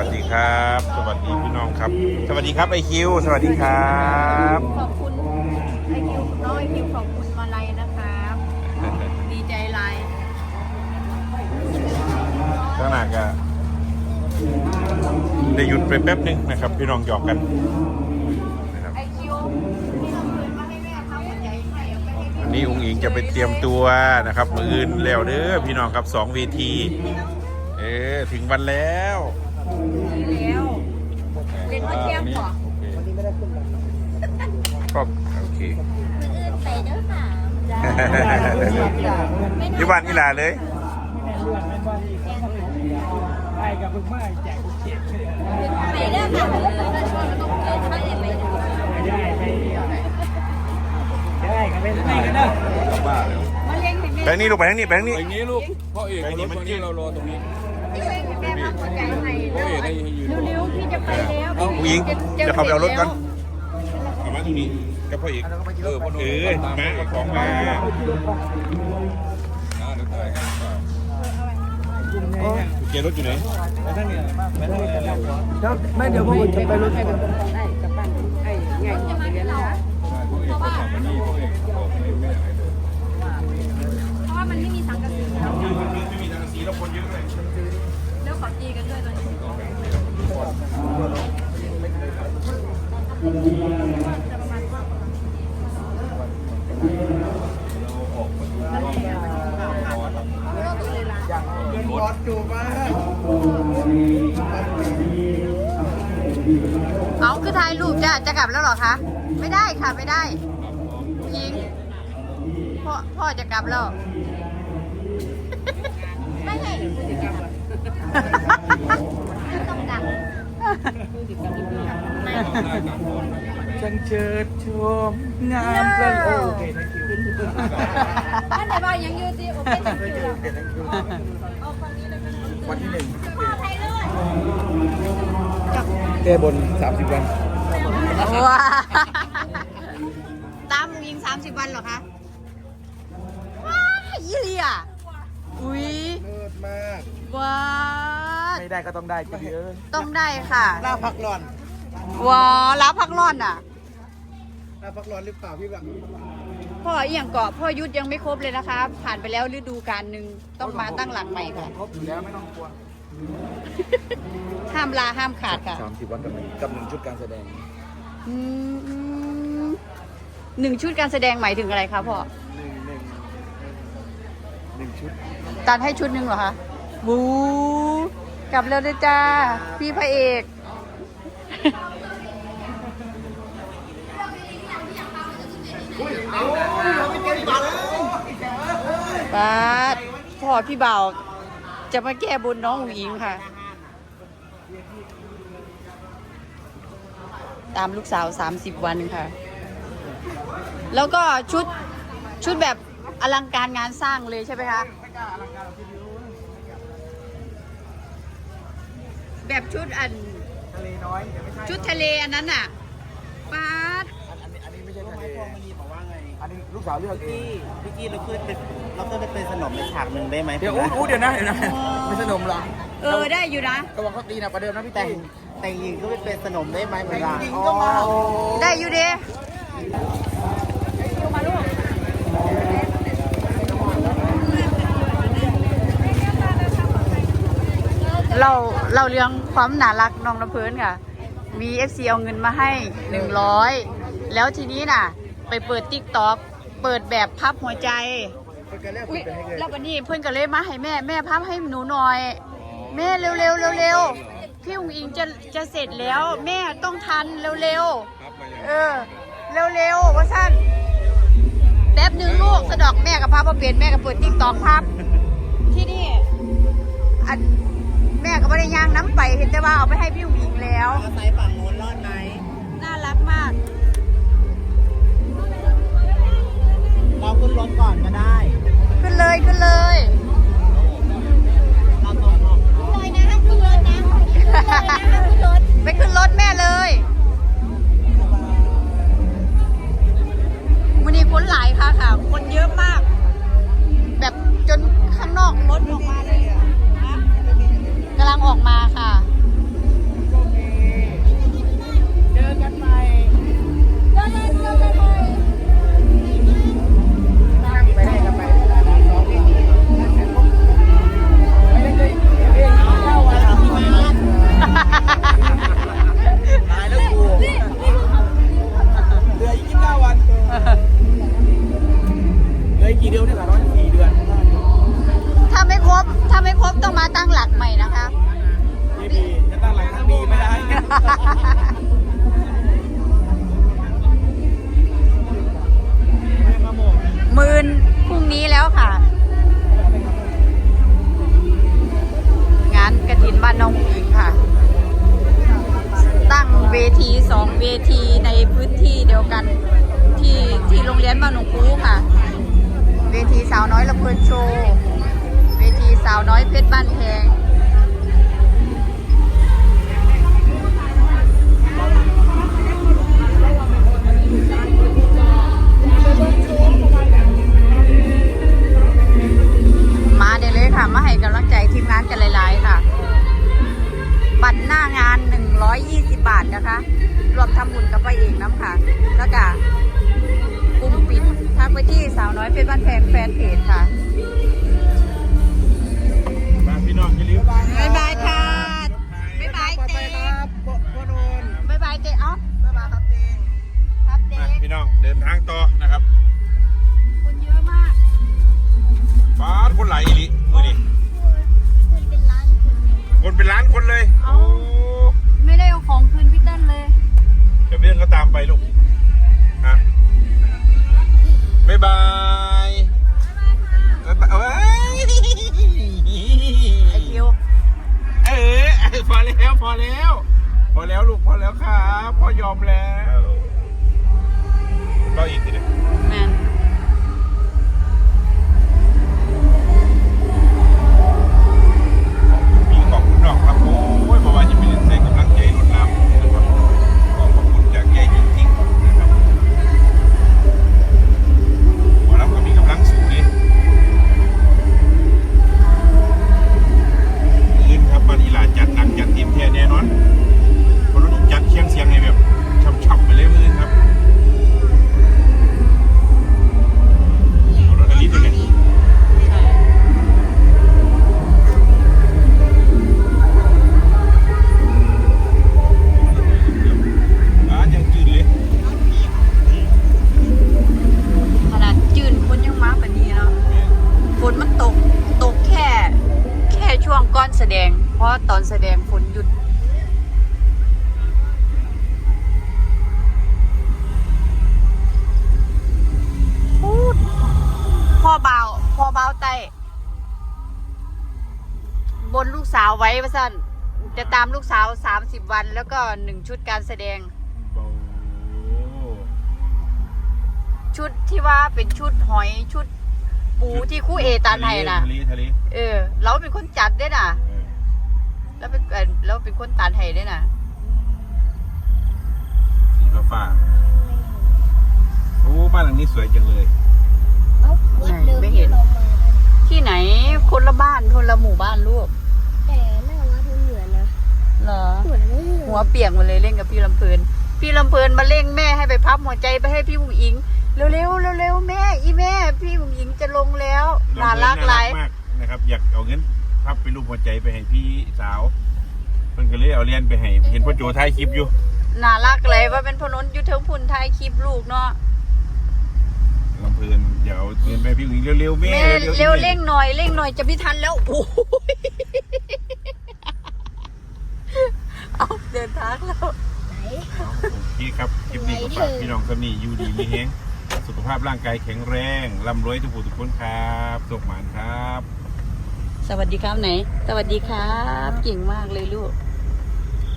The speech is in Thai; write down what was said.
วัสดีครับ สวัสดีพี่น้องครับ สวัสดีครับไอคิว สวัสดีครับขอบคุณไอคิวน้องไอคิวขอบคุณมาลัยนะครับ ดีใจไรขนาดก็ได้หยุดไปแป๊บหนึงนะครับ พี่น้องหยอกกันนะครับไอคิวที่เราเคยมาให้แม่ทำหัวใจให้เอาไปให้พี่วันนี้องค์อิงจะไปเตรียมตัวนะครับมืออื่นแล้วเด้อพี่น้องครับสองเวที เออ ถึงวันแล้ว แล้วเล่นมาเทียมก่อนก็โอเคมืออื่นไปเด้อค่ะที่บ้านอีหลาเลยไปกับมึงไม่แจกเจ็บเลยไปเด้อค่ะมืออื่นก็ชวนมาต้องเกินข้าเอ็นไปเด้อได้ไปได้กันเป็นไม่กันเด้อมาเลี้ยงให้แม่แบงค์นี้ลูกไปทางนี้ไปทางนี้อย่างนี้ลูกพ่อเอกรถตรงนี้เรารอตรงนี้ ที่เลี้ยงให้แม่ทำหัวใจให้พ่อเอกให้ยืนเร็วๆพี่จะไปแล้วผู้หญิงจะเข้าไปเอารถกันเอามาตรงนี้กับพ่อเอกเออพ่อเอเออมาเอาของมานะเดี๋ยวถ่ายกันก่อนเกียร์รถอยู่ไหนไปทางนี้ไปทางนี้แล้วไม่เดี๋ยวพวกผมจะไปรถพ่อเอกก็ทำมานี่พ่อเอกบอกให้แม่ให้เลยเพราะว่ามันไม่มีสังกะสีแล้วไม่มีทางสีแล้วคนเยอะเลย ขอตีกันด้วยตอนนี้ระมาณว่าเราออกรถดูมากเอาคือถ่ายรูปจะจะกลับแล้วเหรอคะ ไม่ได้ค่ะไม่ได้ยิงพ่อพ่อจะกลับแล้ว ไม่ให้ ต้องดังช่างเชิดชมงามเพลินโอเคนะคิวท่านไหนบ้างยังยืดสิโอเคจังเลยวันที่หนึ่งไทยเลยแก้บนสามสิบวันว้าตามยิงสามสิบวันเหรอคะว้ายี่เลีย อุ้ยเลิศมากว้าไม่ได้ก็ต้องได้จะเยอะต้องได้ค่ะหน้าพักร้อนว้ารับพักร้อนอะหน้าพักร้อนหรือเปล่าพี่แบบพ่อเอียงเกาะพ่อยุทธยังไม่ครบเลยนะคะ ผ่านไปแล้วฤดูกาลหนึ่งต้องมาตั้งหลักใหม่ค่ะ ครบอยู่แล้วไม่ต้องกลัวห้ามลาห้ามขาดค่ะสามสิบวันกับหนึ่งกับหนึ่งชุดการแสดงอืมหนึ่งชุดการแสดงหมายถึงอะไรคะพ่อหนึ่งหนึ่งหนึ่งชุด ตัดให้ชุดหนึ่งเหรอคะบูกลับแล้วนะจ้า พี่พระเอก ป้าดพ่อพี่เบาจะมาแก้บนน้องอุ๋งอิงค่ะ ตามลูกสาว 30 วันค่ะ แล้วก็ชุดชุดแบบอลังการงานสร้างเลยใช่ไหมคะ แบบชุดอันทะเลน้อยแต่ไม่ใช่ชุดทะเลอันนั้นน่ะป้าดอันอันนี้อันนี้ไม่ใช่ทะเลพวงมณีบอกว่าไง อันนี้ลูกสาวเลือกเองพี่กี้เราขึ้นเป็นเราขึ้นไปเป็นสนมในฉากหนึ่งได้ไหมเดี๋ยวอู้อู้เดี๋ยวนะเดี๋ยวนะไม่สนมหรอเออได้อยู่นะก็บอกเขาตีหนักกว่าเดิมนะพี่แต่แต่งแต่งหญิงก็ไปเป็นสนมได้ไหมเหมือนกันอ๋อได้อยู่เด้าเราเรื่องความน่ารักน้องน้ำพื้นค่ะ มี FC เอาเงินมาให้ 100 แล้วทีนี้น่ะ ไปเปิดติ๊กต็อกเปิดแบบพับหัวใจเป็นการเลือกอุ๊ยแล้ววันนี้เพื่อนก็เลยมาให้แม่แม่พับให้หนูหน่อย แม่เร็วเร็วเร็วเร็วพี่อุงอิงจะจะเสร็จแล้ว แม่ต้องทันเร็วเร็วเออ เร็วเร็วว่าสั้นแป๊บหนึ่งลูกสะดอกแม่กับพับมาเปลี่ยนแม่กับเปิดติ๊กตอกพับที่นี่อัน ไม่ได้ย่างน้ำไปเห็นแต่ว่าเอาไปให้พี่อุ๋งอิงแล้วอาศัยฝั่งโน้นรอดไหมน่ารักมาก เราขึ้นรถก่อนก็ได้ ขึ้นเลยขึ้นเลย ค่ะ งานกระถินบ้านน้องอิงค่ะ ตั้งเวทีสองเวทีในพื้นที่เดียวกันที่ที่โรงเรียนบ้านน้องคูค่ะ เวทีสาวน้อยละเพลินโชว์ เวทีสาวน้อยเพชรบ้านแพง 120 บาทนะคะ รวมทำบุญกับไปะเอกน้ำค่ะ แล้วก็กลุ่มปิดทักไปที่สาวน้อยเป็นบ้านแฟนแฟนเพจค่ะบายพี่น้องจิาลืมบายบายค่ะบายบายเจครับโบนนบ๊ายบายเจเอ้าบ๊ายบายครับเจครับเจพี่น้องเดินทางต่อนะครับคนเยอะมากฟ้าคนไหลอีลิมือนี่คนเป็นล้านคนเลย คนเป็นล้านคนเลยโอ้ ของคืนพี่เติ้ลเลย เดี๋ยวพี่เติ้ลก็ตามไปลูกฮะบ๊ายบายบ๊ายบายเอ้ยไอคิวเออพอแล้วพอแล้วพอแล้วลูกพอแล้วครับพ่อยอมแล้วก็อีกทีหนึง วไว้ว่าสั้นจะตามลูกสาว 30 วัน แล้วก็หนึ่งชุดการแสดงเบาชุดที่ว่าเป็นชุดหอยชุด ปูที่คู่เอตันให้นะทะเลทะเลเออ เราเป็นคนจัดด้วยนะเออแล้วเป็นเอ่อเราเป็นคนตันให้ด้วยนะสีฟ้าฟ้าโอ้บ้านหลังนี้สวยจังเลยไม่เห็นที่ไหนคนละบ้านคนละหมู่บ้านลูก หมือนหัวเปียกหมาเลยเล่นกับพี่ลำเพลิน พี่ลำเพลินมาเร่งแม่ให้ไปพับหัวใจไปให้พี่บุ๋งอิงเร็วๆเร็วๆแม่อีแม่ พี่บุ๋งอิงจะลงแล้วน่ารักหลายมากนะครับ อยากเอาเงินพับเป็นรูปหัวใจไปให้พี่สาวเพิ่นก็เลยเอาเรียนไปให้เห็นพ่อโจถ่ายคลิปอยู่น่ารักเลยว่าเป็นพนนอยู่เทิงพุ่นไทยคลิปลูกเนาะลำเพลินเดี๋ยวเอาเงินไปให้พี่หญิงเร็วๆแม่แม่เร็วเร่งหน่อยเร่งหน่อยจะไม่ทันแล้วโอ้ยเอาเดินทางแล้ว โอเคครับคลิปนี้ ก็ฝากพี่น้องสำนีอยู่ดีมีแฮงสุขภาพร่างกายแข็งแรงร่ำรวยทุกผู้ทุกคนครับสุขหมานครับ สวัสดีครับไหน สวัสดีครับ เก่งมากเลยลูก